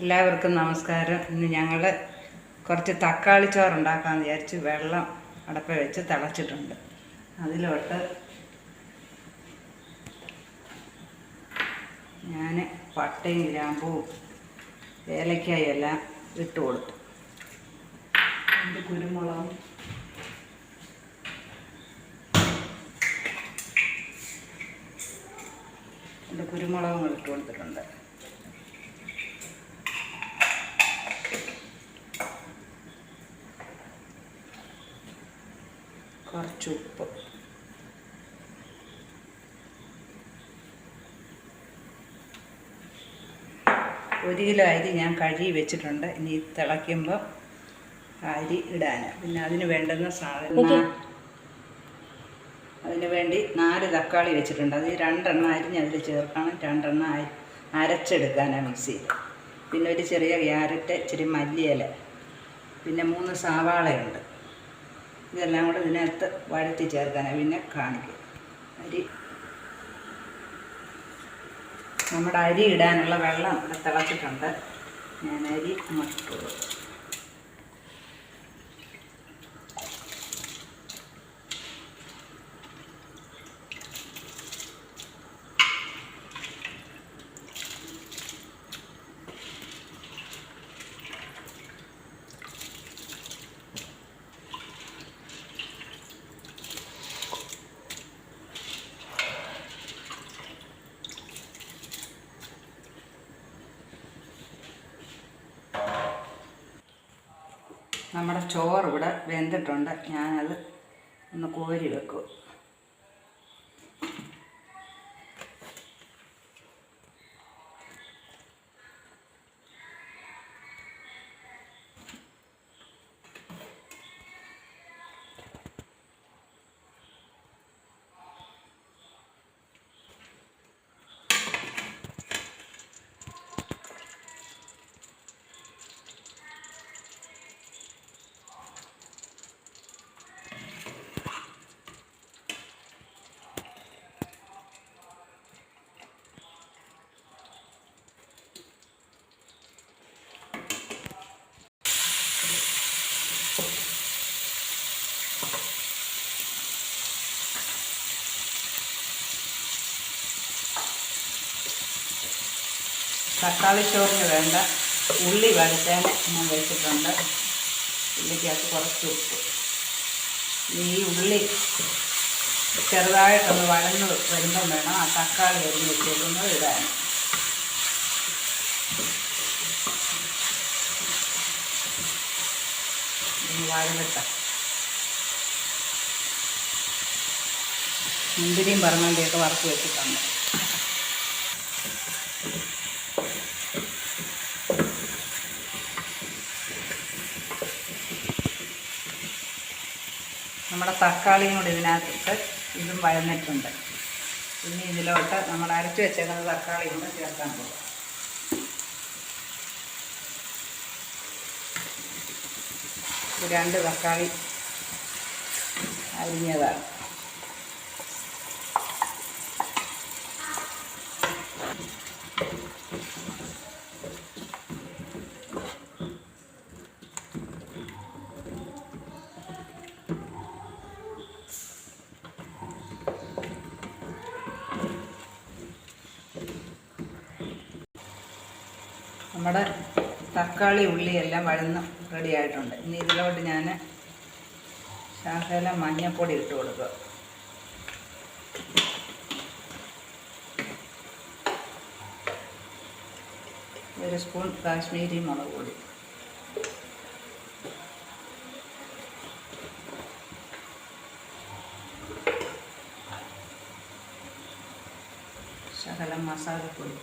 എല്ലാവർക്കും നമസ്കാരം. ഇന്ന് ഞങ്ങൾ കുറച്ച് തക്കാളി ചോറ് ഉണ്ടാക്കാമെന്ന് വിചാരിച്ച് വെള്ളം അടപ്പ വെച്ച് തിളച്ചിട്ടുണ്ട്. അതിലോട്ട് ഞാൻ പട്ടയും ഗ്രാമ്പൂ ഏലക്കായും എല്ലാം ഇട്ട് കൊടുത്തു. രണ്ട് കുരുമുളകും? രണ്ട് കുരുമുളകും ഇട്ട് കൊടുത്തിട്ടുണ്ട്. ഉപ്പ് ഒരു കിലോ അരി ഞാൻ കഴുകി വെച്ചിട്ടുണ്ട്. ഇനി തിളയ്ക്കുമ്പോൾ അരി ഇടാൻ പിന്നെ അതിന് വേണ്ടുന്ന സാധനം അതിന് വേണ്ടി നാല് തക്കാളി വെച്ചിട്ടുണ്ട്. അത് രണ്ടെണ്ണം ഞാൻ അതിൽ ചേർക്കണം. രണ്ടെണ്ണം അരി അരച്ചെടുക്കാനാണ് മിക്സി. പിന്നെ ഒരു ചെറിയ ക്യാരറ്റ് ഇച്ചിരി മല്ലിയില. പിന്നെ മൂന്ന് സവാളയുണ്ട്. ഇതെല്ലാം കൂടെ ഇതിനകത്ത് വഴറ്റി ചേർക്കാനാണ് പിന്നെ കാണിക്കും. അരി. നമ്മുടെ അരി ഇടാനുള്ള വെള്ളം തിളച്ചിട്ടുണ്ട്. ഞാൻ അരി കൊടുക്കും. നമ്മുടെ ചോറ് ഇവിടെ വെന്തിട്ടുണ്ട്. ഞാനത് ഒന്ന് കോരി വെക്കും. തക്കാളി ചോറിന് വേണ്ട ഉള്ളി വരട്ടാൻ ഞാൻ വെച്ചിട്ടുണ്ട്. ഉള്ളിക്കകത്ത് കുറച്ച് ഉപ്പ്. ഈ ഉള്ളി ചെറുതായിട്ടൊന്ന് വഴന്ന് വരുമ്പം വേണം ആ തക്കാളി അരിഞ്ഞ് വെച്ചേക്കുന്നത് ഇടാൻ. വാഴവെട്ട മുന്തിരിയും പറങ്ങാണ്ടിയൊക്കെ വറുത്ത് വെച്ചിട്ടുണ്ട്. നമ്മുടെ തക്കാളിയും കൂടി ഇതിനകത്തിട്ട് ഇതും വഴന്നിട്ടുണ്ട്. ഇനി ഇതിലോട്ട് നമ്മൾ അരച്ച് വെച്ചേക്കുന്ന തക്കാളി കൂടെ ചേർക്കാൻ പോകും. രണ്ട് തക്കാളി അരിഞ്ഞതാണ്. നമ്മുടെ തക്കാളി ഉള്ളി എല്ലാം വഴന്ന് റെഡി ആയിട്ടുണ്ട് ഇനി ഇതിലോട്ട് ഞാൻ ശാഖയിലെ മഞ്ഞൾപ്പൊടി ഇട്ട് കൊടുക്കുക. ഒരു സ്പൂൺ കാശ്മീരി മുളക് പൊടി. ശകലം മസാലപ്പൊടി.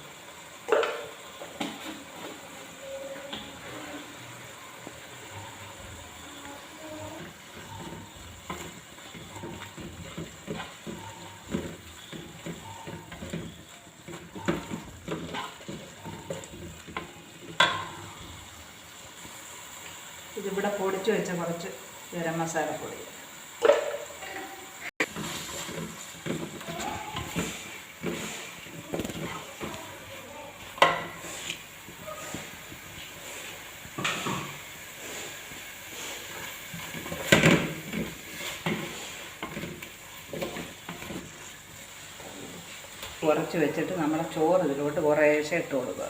ഇവിടെ പൊടിച്ച് വെച്ച കുറച്ച് ഗരം പൊടി. കുറച്ച് വെച്ചിട്ട് നമ്മുടെ ചോറ് ഇതിലോട്ട് കുറേശ്ശെ ഇട്ട് കൊടുക്കുക.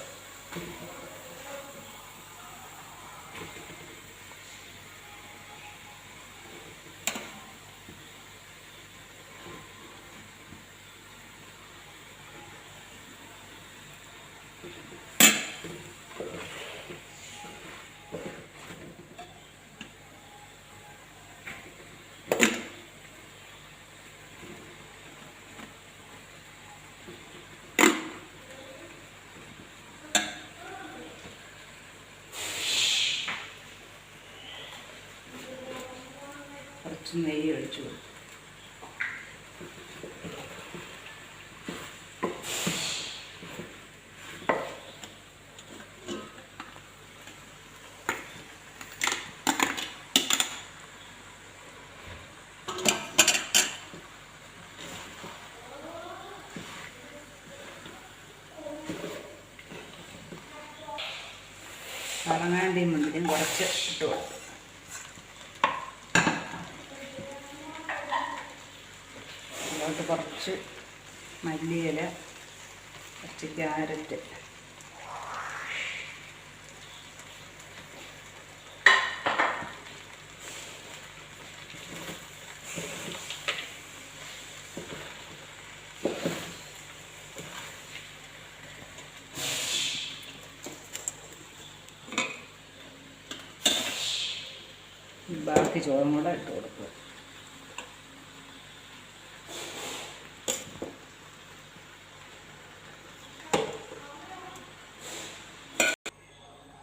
കുറച്ച് നെയ്യ് ഒഴിച്ചു കൊടുക്കും കറങ്ങാണ്ടിയും മുന്തിരിയും കുറച്ച് ഇട്ട് കൊടുക്കും അതിലോട്ട് കുറച്ച് മല്ലിയില കുറച്ച് ക്യാരറ്റ്. ബാക്കി ചോറും കൂടെ ഇട്ട് കൊടുക്കുക.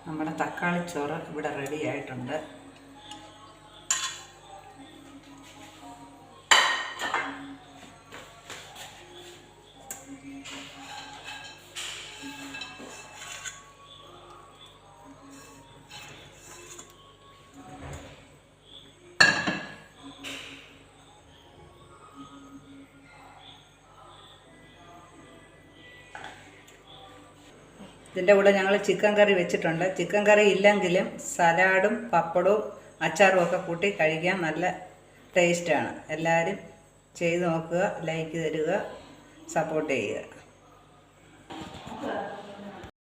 നമ്മുടെ തക്കാളി ചോറ് ഇവിടെ റെഡി ആയിട്ടുണ്ട്. ഇതിന്റെ കൂടെ ഞങ്ങൾ ചിക്കൻ കറി വെച്ചിട്ടുണ്ട്. ചിക്കൻ കറി ഇല്ലെങ്കിലും സലാഡും പപ്പടവും അച്ചാറും ഒക്കെ കൂട്ടി കഴിക്കാൻ നല്ല ടേസ്റ്റാണ് എല്ലാവരും ചെയ്ത് നോക്കുക ലൈക്ക് തരിക സപ്പോർട്ട് ചെയ്യുക.